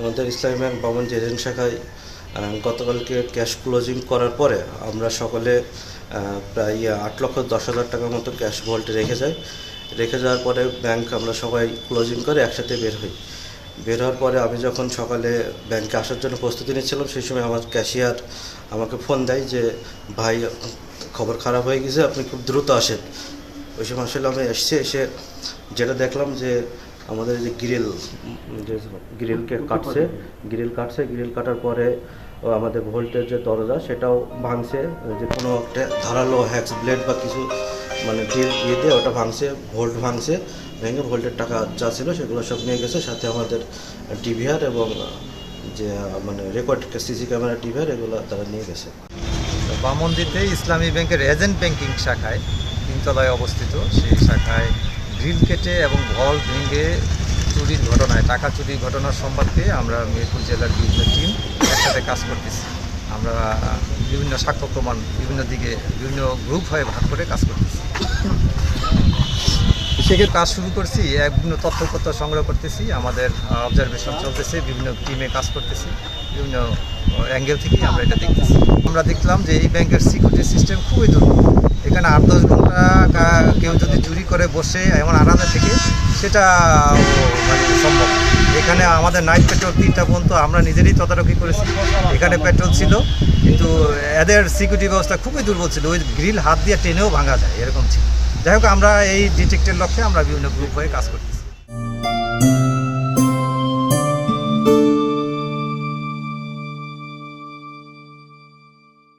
আমাদের ইসলামী ব্যাংক ভবন জেরেন শাখায় গতকালকে ক্যাশ ক্লোজিং করার পরে আমরা সকলে প্রায় আট লক্ষ দশ হাজার টাকার মতো ক্যাশ ভল্টে রেখে যাই। রেখে যাওয়ার পরে ব্যাংক আমরা সবাই ক্লোজিং করে একসাথে বের হই। বের হওয়ার পরে আমি যখন সকালে ব্যাংকে আসার জন্য প্রস্তুতি নিচ্ছিলাম, সেই সময় আমার ক্যাশিয়ার আমাকে ফোন দেয় যে, ভাই, খবর খারাপ হয়ে গেছে, আপনি খুব দ্রুত আসেন। ওই সময় আসলে আমি এসছি এসে যেটা দেখলাম যে আমাদের যে গ্রিল যে গ্রিলকে কাটছে গ্রিল কাটছে গ্রিল কাটার পরে আমাদের ভোল্টের যে দরজা সেটাও ভাঙছে যে কোনো একটা ধারালো হ্যাক্স ব্লেড বা কিছু মানে ড্রিল দিয়ে দিয়ে ওটা ভাঙছে ভোল্ট ভাঙছে ভেঙে ভোল্টের টাকা যা ছিল সেগুলো সব নিয়ে গেছে সাথে আমাদের ডিভিআর এবং যে মানে রেকর্ড সিসি ক্যামেরা ডিভিআর এগুলো তারা নিয়ে গেছে। বামন্দিতে ইসলামী ব্যাংকের এজেন্ট ব্যাংকিং শাখায় তিনতলায় অবস্থিত সেই শাখায় গ্রিল কেটে এবং ভল ভেঙে চুরির ঘটনায়, টাকা চুরির ঘটনার সংবাদ পেয়ে আমরা মিরপুর জেলার বিভিন্ন টিম একসাথে কাজ করতেছি। আমরা বিভিন্ন সাক্ষ্য প্রমাণ বিভিন্ন দিকে, বিভিন্ন গ্রুপ হয়ে ভাগ করে কাজ করতেছি। সেক্ষেত্রে কাজ শুরু করছি, বিভিন্ন তথ্যপত্র সংগ্রহ করতেছি, আমাদের অবজারভেশন চলতেছে, বিভিন্ন টিমে কাজ করতেছি, বিভিন্ন অ্যাঙ্গেল থেকেই আমরা এটা দেখতেছি। আমরা দেখলাম যে এই ব্যাংকের সিকিউরিটি সিস্টেম খুবই দুর্বল। এখানে আট দশ কেউ যদি চুরি করে বসে এমন আরামে থেকে, সেটা মানে সম্ভব। এখানে আমাদের নাইট পেট্রোল তিনটা পর্যন্ত আমরা নিজেরই তদারকি করেছি। এখানে পেট্রোল ছিল, কিন্তু এদের সিকিউরিটি ব্যবস্থা খুবই দুর্বল ছিল। ওই গ্রিল হাত দিয়ে টেনেও ভাঙা যায়, এরকম ছিল। যাই হোক, আমরা এই ডিটেক্টের লক্ষ্যে আমরা বিভিন্ন গ্রুপ হয়ে কাজ করতেছি।